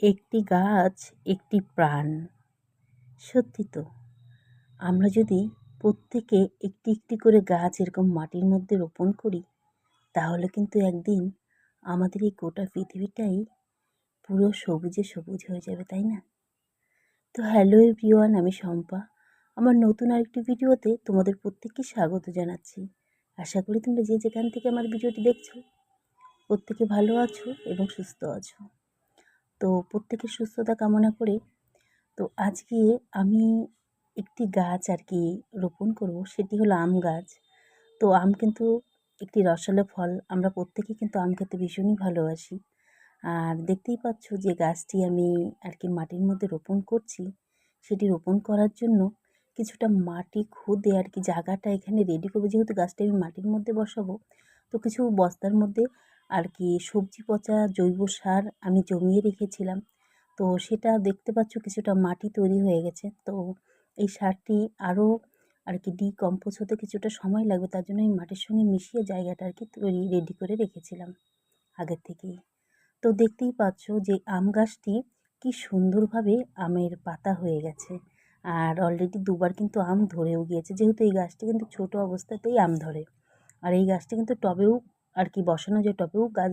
একটি গাছ, একটি প্রাণ। সত্যি তো, আমরা যদি প্রত্যেকে একটি একটি করে গাছ এরকম মাটির মধ্যে রোপণ করি, তাহলে কিন্তু একদিন আমাদের এই গোটা পৃথিবীটাই পুরো সবুজে সবুজ হয়ে যাবে, তাই না? তো হ্যালো এভরিওয়ান, আমি শম্পা। আমার নতুন আরেকটি ভিডিওতে তোমাদের প্রত্যেককে স্বাগত জানাচ্ছি। আশা করি তোমরা যে যেখান থেকে আমার ভিডিওটি দেখছ, প্রত্যেকে ভালো আছো এবং সুস্থ আছো। তো প্রত্যেকের সুস্থতা কামনা করে, তো আজকে আমি একটি গাছ আর কি রোপণ করব, সেটি হলো আম গাছ। তো আম কিন্তু একটি রসালো ফল, আমরা প্রত্যেকেই কিন্তু আম খেতে ভীষণই ভালোবাসি। আর দেখতেই পাচ্ছ যে গাছটি আমি আর কি মাটির মধ্যে রোপণ করছি, সেটি রোপণ করার জন্য কিছুটা মাটি খুদে আর কি জায়গাটা এখানে রেডি করব। যেহেতু গাছটা আমি মাটির মধ্যে বসাবো, তো কিছু বস্তার মধ্যে আর কি সবজি পচা জৈব সার আমি জমিয়ে রেখেছিলাম। তো সেটা দেখতে পাচ্ছ কিছুটা মাটি তৈরি হয়ে গেছে। তো এই সারটি আরও আর কি ডিকম্পোজ হতে কিছুটা সময় লাগবে, তার জন্য এই মাটির সঙ্গে মিশিয়ে জায়গাটা আর কি তৈরি রেডি করে রেখেছিলাম আগের থেকেই। তো দেখতেই পাচ্ছ যে আম গাছটি কি সুন্দরভাবে আমের পাতা হয়ে গেছে। আর অলরেডি দুবার কিন্তু আম ধরেও গিয়েছে, যেহেতু এই গাছটি কিন্তু ছোট অবস্থাতেই আম ধরে। আর এই গাছটি কিন্তু টবেও আর কি বসানো যে টবেও গাছ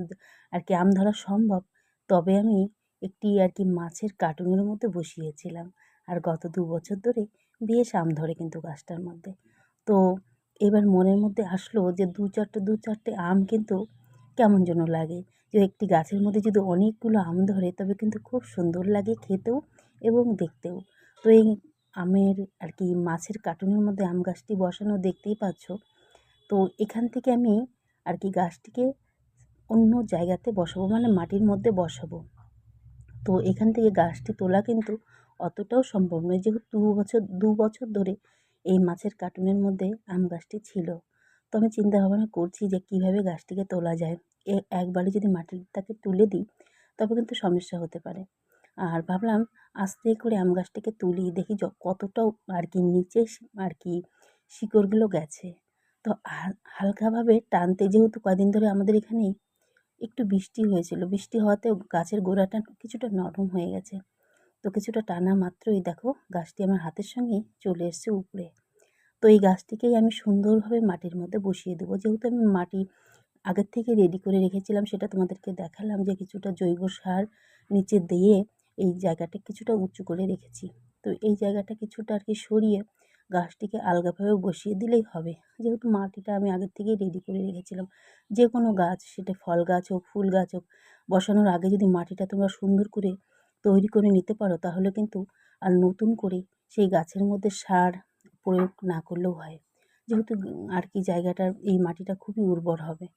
আর কি আম ধরা সম্ভব। তবে আমি একটি আর কি মাছের কার্টুনের মধ্যে বসিয়েছিলাম আর গত দু বছর ধরে বেশ আম ধরে কিন্তু গাছটার মধ্যে। তো এবার মনের মধ্যে আসলো যে দু চারটে দু চারটে আম কিন্তু কেমন যেন লাগে। যে একটি গাছের মধ্যে যদি অনেকগুলো আম ধরে তবে কিন্তু খুব সুন্দর লাগে খেতেও এবং দেখতেও। তো এই আমের আর কি মাছের কার্টুনের মধ্যে আম গাছটি বসানো দেখতেই পাচ্ছ। তো এখান থেকে আমি আর কি গাছটিকে অন্য জায়গাতে বসাবো মানে মাটির মধ্যে বসাবো। তো এখান থেকে গাছটি তোলা কিন্তু অতটাও সম্ভব নয়, যেহেতু দু বছর দু বছর ধরে এই মাছের কার্টুনের মধ্যে আম গাছটি ছিল। তো আমি চিন্তা ভাবনা করছি যে কীভাবে গাছটিকে তোলা যায়। এ, একবারে যদি মাটিটাকে তুলে দিই, তবে কিন্তু সমস্যা হতে পারে। আর ভাবলাম আস্তে করে আম গাছটিকে তুলি, দেখি কতটাও আর কি নিচে আর কি শিকড়গুলো গেছে। তো হালকাভাবে টানতে যেহেতু কদিন ধরে আমাদের এখানে একটু বৃষ্টি হয়েছিল। বৃষ্টি হওয়াতে গাছের গোড়াটা কিছুটা নরম হয়ে গেছে। তো কিছুটা টানা মাত্রই দেখো গাছটি আমার হাতের সঙ্গে চলে এসছে উপরে। তো এই গাছটিকেই আমি সুন্দরভাবে মাটির মধ্যে বসিয়ে দেবো। যেহেতু আমি মাটি আগের থেকে রেডি করে রেখেছিলাম, সেটা তোমাদেরকে দেখালাম যে কিছুটা জৈব সার নিচে দিয়ে এই জায়গাটা কিছুটা উঁচু করে রেখেছি। তো এই জায়গাটা কিছুটা আর কি সরিয়ে গাছটিকে আলগাভাবে বসিয়ে দিলেই হবে। যেহেতু মাটিটা আমি আগের থেকেই রেডি করে রেখেছিলাম যে কোনো গাছ, সেটা ফল গাছ হোক, ফুল গাছ হোক, বসানোর আগে যদি মাটিটা তোমরা সুন্দর করে তৈরি করে নিতে পারো, তাহলে কিন্তু আর নতুন করে সেই গাছের মধ্যে সার প্রয়োগ না করলেও হয়। যেহেতু আর কি জায়গাটার এই মাটিটা খুবই উর্বর হবে।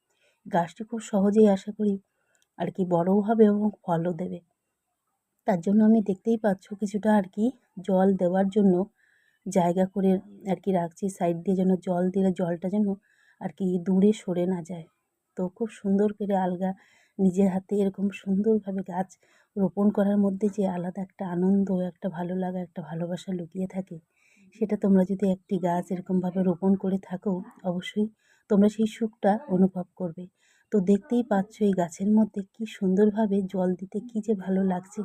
গাছটি খুব সহজেই আশা করি আর কি বড়ও হবে এবং ফলও দেবে। তার জন্য আমি দেখতেই পাচ্ছ কিছুটা আর কি জল দেওয়ার জন্য জায়গা করে আর কি রাখছি সাইড দিয়ে যেন জল দিলে জলটা যেন আর কি দূরে সরে না যায়। তো খুব সুন্দর করে আলগা নিজের হাতে এরকম সুন্দরভাবে গাছ রোপণ করার মধ্যে যে আলাদা একটা আনন্দ, একটা ভালো লাগা, একটা ভালোবাসা লুকিয়ে থাকে, সেটা তোমরা যদি একটি গাছ এরকমভাবে রোপণ করে থাকো, অবশ্যই তোমরা সেই সুখটা অনুভব করবে। তো দেখতেই পাচ্ছ এই গাছের মধ্যে কি সুন্দরভাবে জল দিতে কী যে ভালো লাগছে।